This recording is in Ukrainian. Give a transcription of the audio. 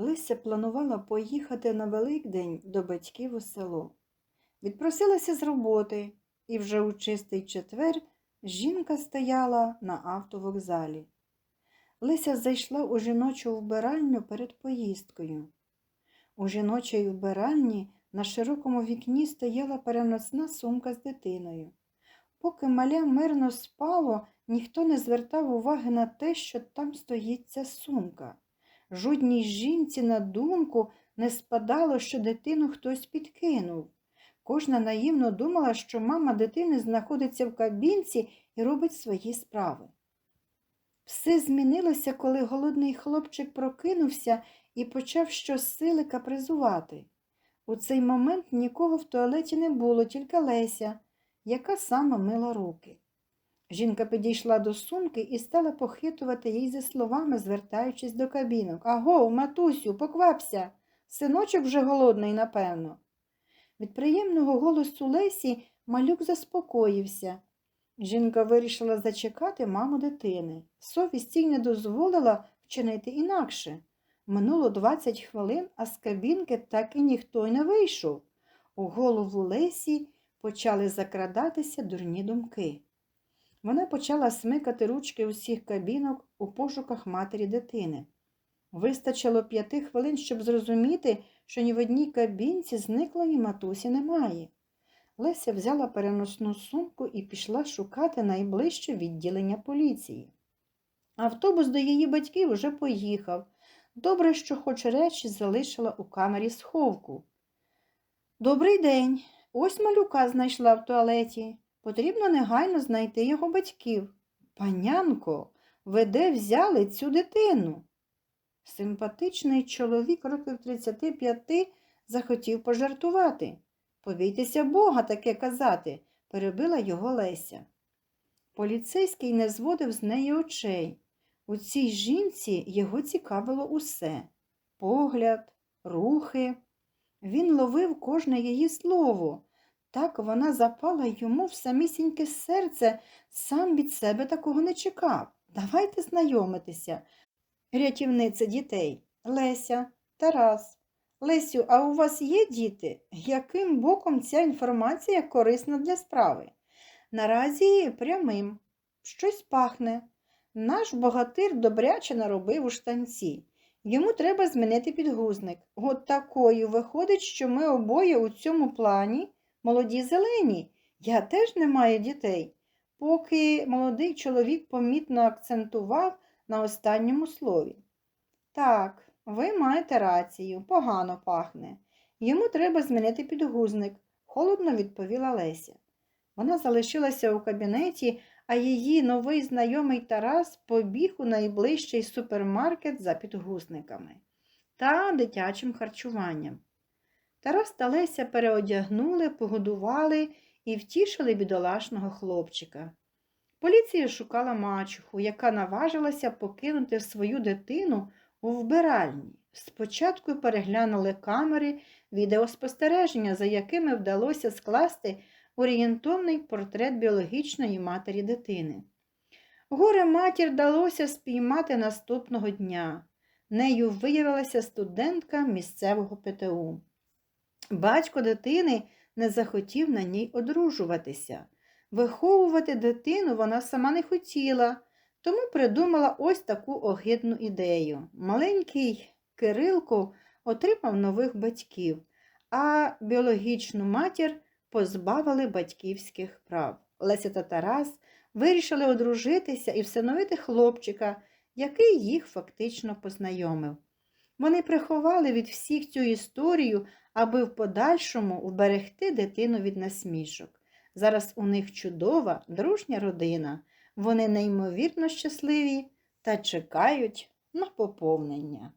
Леся планувала поїхати на Великдень до батьків у село. Відпросилася з роботи, і вже у чистий четвер жінка стояла на автовокзалі. Леся зайшла у жіночу вбиральню перед поїздкою. У жіночій вбиральні на широкому вікні стояла переносна сумка з дитиною. Поки маля мирно спало, ніхто не звертав уваги на те, що там стоїть ця сумка. Жодній жінці на думку не спадало, що дитину хтось підкинув. Кожна наївно думала, що мама дитини знаходиться в кабінці і робить свої справи. Все змінилося, коли голодний хлопчик прокинувся і почав щосили капризувати. У цей момент нікого в туалеті не було, тільки Леся, яка сама мила руки. Жінка підійшла до сумки і стала похитувати їй за словами, звертаючись до кабінок. Аго, матусю, поквапся, синочок вже голодний, напевно. Від приємного голосу Лесі малюк заспокоївся. Жінка вирішила зачекати маму дитини. Совість їй не дозволила вчинити інакше. Минуло 20 хвилин, а з кабінки так і ніхто й не вийшов. У голову Лесі почали закрадатися дурні думки. Вона почала смикати ручки усіх кабінок у пошуках матері дитини. Вистачило п'яти хвилин, щоб зрозуміти, що ні в одній кабінці зниклої матусі немає. Леся взяла переносну сумку і пішла шукати найближче відділення поліції. Автобус до її батьків уже поїхав. Добре, що хоч речі залишила у камері сховку. Добрий день. Ось малюка знайшла в туалеті. Потрібно негайно знайти його батьків. Панянко, ви де взяли цю дитину? Симпатичний чоловік років 35 захотів пожартувати. Побійтеся Бога таке казати, перебила його Леся. Поліцейський не зводив з неї очей. У цій жінці його цікавило усе погляд, рухи. Він ловив кожне її слово. Так вона запала йому в самісіньке серце, сам від себе такого не чекав. Давайте знайомитися. Рятівниця дітей Леся, Тарас. Лесю, а у вас є діти? Яким боком ця інформація корисна для справи? Наразі прямим. Щось пахне. Наш богатир добряче наробив у штанці. Йому треба змінити підгузник. От такою виходить, що ми обоє у цьому плані молоді зелені. Я теж не маю дітей. Поки молодий чоловік помітно акцентував на останньому слові. Так, ви маєте рацію, погано пахне. Йому треба змінити підгузник, холодно відповіла Леся. Вона залишилася у кабінеті, а її новий знайомий Тарас побіг у найближчий супермаркет за підгузниками та дитячим харчуванням. Тарас та Леся переодягнули, погодували і втішили бідолашного хлопчика. Поліція шукала мачуху, яка наважилася покинути свою дитину у вбиральні. Спочатку переглянули камери відеоспостереження, за якими вдалося скласти орієнтовний портрет біологічної матері дитини. Горе матір вдалося спіймати наступного дня. Нею виявилася студентка місцевого ПТУ. Батько дитини не захотів на ній одружуватися. Виховувати дитину вона сама не хотіла, тому придумала ось таку огидну ідею. Маленький Кирилко отримав нових батьків, а біологічну матір позбавили батьківських прав. Леся та Тарас вирішили одружитися і всиновити хлопчика, який їх фактично познайомив. Вони приховали від всіх цю історію, аби в подальшому вберегти дитину від насмішок. Зараз у них чудова, дружня родина. Вони неймовірно щасливі та чекають на поповнення.